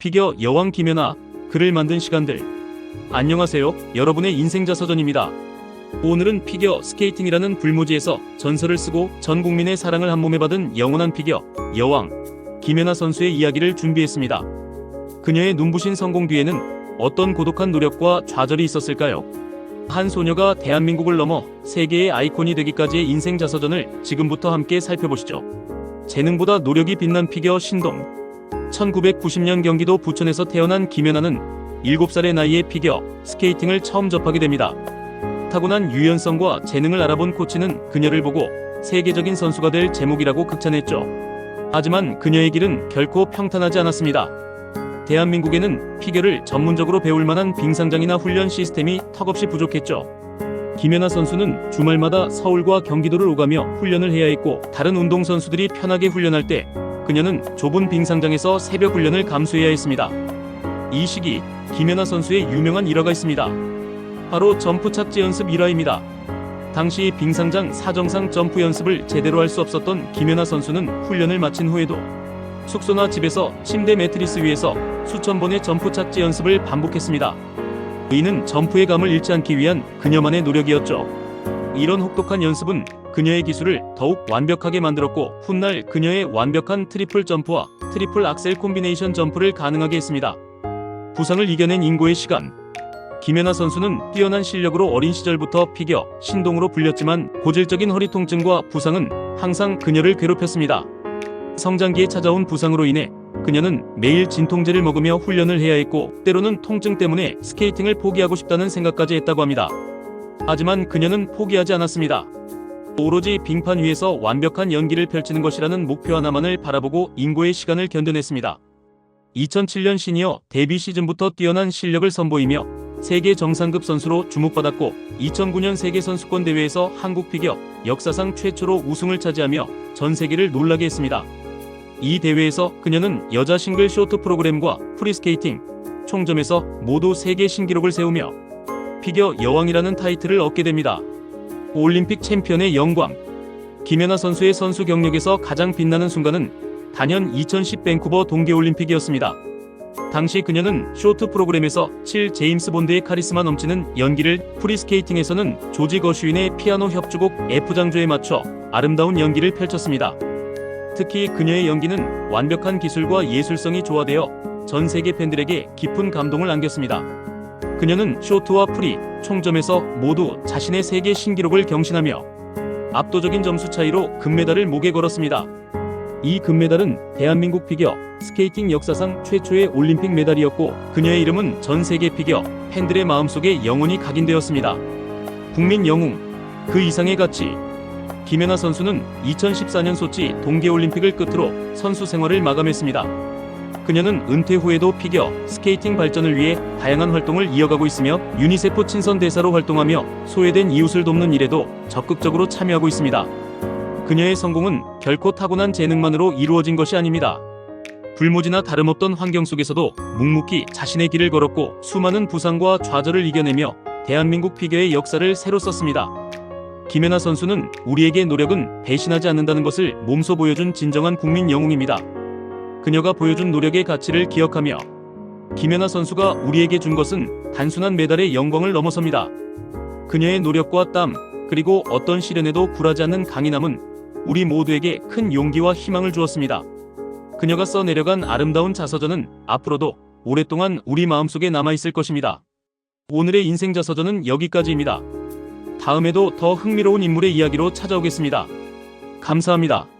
피겨 여왕 김연아 글을 만든 시간들 안녕하세요 여러분의 인생 자 서전입니다 오늘은 피겨 스케이팅이라는 불모지에서 전설을 쓰고 전 국민의 사랑을 한 몸에 받은 영원한 피겨 여왕 김연아 선수의 이야기를 준비했습니다 그녀의 눈부신 성공 뒤에는 어떤 고독한 노력과 좌절이 있었을까요? 한 소녀가 대한민국을 넘어 세계의 아이콘이 되기까지의 인생 자서전을 지금부터 함께 살펴보시죠. 재능보다 노력이 빛난 피겨 신동. 1990년 경기도 부천에서 태어난 김연아는 7살의 나이에 피겨 스케이팅을 처음 접하게 됩니다. 타고난 유연성과 재능을 알아본 코치는 그녀를 보고 세계적인 선수가 될 제목이라고 극찬했죠. 하지만 그녀의 길은 결코 평탄하지 않았습니다. 대한민국에는 피겨를 전문적으로 배울 만한 빙상장이나 훈련 시스템이 턱없이 부족했죠. 김연아 선수는 주말마다 서울과 경기도를 오가며 훈련을 해야 했고 다른 운동 선수들이 편하게 훈련할 때 그녀는 좁은 빙상장에서 새벽 훈련을 감수해야 했습니다. 이 시기 김연아 선수의 유명한 일화가 있습니다. 바로 점프 착지 연습 일화입니다. 당시 빙상장 사정상 점프 연습을 제대로 할 수 없었던 김연아 선수는 훈련을 마친 후에도 숙소나 집에서 침대 매트리스 위에서 수천 번의 점프 착지 연습을 반복했습니다. 이는 점프의 감을 잃지 않기 위한 그녀만의 노력이었죠. 이런 혹독한 연습은 그녀의 기술을 더욱 완벽하게 만들었고 훗날 그녀의 완벽한 트리플 점프와 트리플 악셀 콤비네이션 점프를 가능하게 했습니다. 부상을 이겨낸 인고의 시간. 김연아 선수는 뛰어난 실력으로 어린 시절부터 피겨 신동으로 불렸지만 고질적인 허리 통증과 부상은 항상 그녀를 괴롭혔습니다. 성장기에 찾아온 부상으로 인해 그녀는 매일 진통제를 먹으며 훈련을 해야 했고 때로는 통증 때문에 스케이팅을 포기하고 싶다는 생각까지 했다고 합니다. 하지만 그녀는 포기하지 않았습니다. 오로지 빙판 위에서 완벽한 연기를 펼치는 것이라는 목표 하나만을 바라보고 인고의 시간을 견뎌냈습니다. 2007년 시니어 데뷔 시즌부터 뛰어난 실력을 선보이며 세계 정상급 선수로 주목받았고 2009년 세계 선수권 대회에서 한국 피겨 역사상 최초로 우승을 차지하며 전 세계를 놀라게 했습니다. 이 대회에서 그녀는 여자 싱글 쇼트 프로그램과 프리스케이팅, 총점에서 모두 세계 신기록을 세우며 피겨 여왕이라는 타이틀을 얻게 됩니다. 올림픽 챔피언의 영광. 김연아 선수의 선수 경력에서 가장 빛나는 순간은 단연 2010 밴쿠버 동계올림픽이었습니다. 당시 그녀는 쇼트 프로그램에서 7 제임스 본드의 카리스마 넘치는 연기를 프리스케이팅에서는 조지 거슈인의 피아노 협주곡 F장조에 맞춰 아름다운 연기를 펼쳤습니다. 특히 그녀의 연기는 완벽한 기술과 예술성이 조화되어 전 세계 팬들에게 깊은 감동을 안겼습니다. 그녀는 쇼트와 프리, 총점에서 모두 자신의 세계 신기록을 경신하며 압도적인 점수 차이로 금메달을 목에 걸었습니다. 이 금메달은 대한민국 피겨 스케이팅 역사상 최초의 올림픽 메달이었고 그녀의 이름은 전 세계 피겨 팬들의 마음속에 영원히 각인되었습니다. 국민 영웅 그 이상의 가치 김연아 선수는 2014년 소치 동계올림픽을 끝으로 선수 생활을 마감했습니다. 그녀는 은퇴 후에도 피겨 스케이팅 발전을 위해 다양한 활동을 이어가고 있으며 유니세프 친선 대사로 활동하며 소외된 이웃을 돕는 일에도 적극적으로 참여하고 있습니다. 그녀의 성공은 결코 타고난 재능만으로 이루어진 것이 아닙니다. 불모지나 다름없던 환경 속에서도 묵묵히 자신의 길을 걸었고 수많은 부상과 좌절을 이겨내며 대한민국 피겨의 역사를 새로 썼습니다. 김연아 선수는 우리에게 노력은 배신하지 않는다는 것을 몸소 보여준 진정한 국민 영웅입니다. 그녀가 보여준 노력의 가치를 기억하며 김연아 선수가 우리에게 준 것은 단순한 메달의 영광을 넘어섭니다. 그녀의 노력과 땀, 그리고 어떤 시련에도 굴하지 않는 강인함은 우리 모두에게 큰 용기와 희망을 주었습니다. 그녀가 써내려간 아름다운 자서전은 앞으로도 오랫동안 우리 마음속에 남아있을 것입니다. 오늘의 인생 자서전은 여기까지입니다. 다음에도 더 흥미로운 인물의 이야기로 찾아오겠습니다. 감사합니다.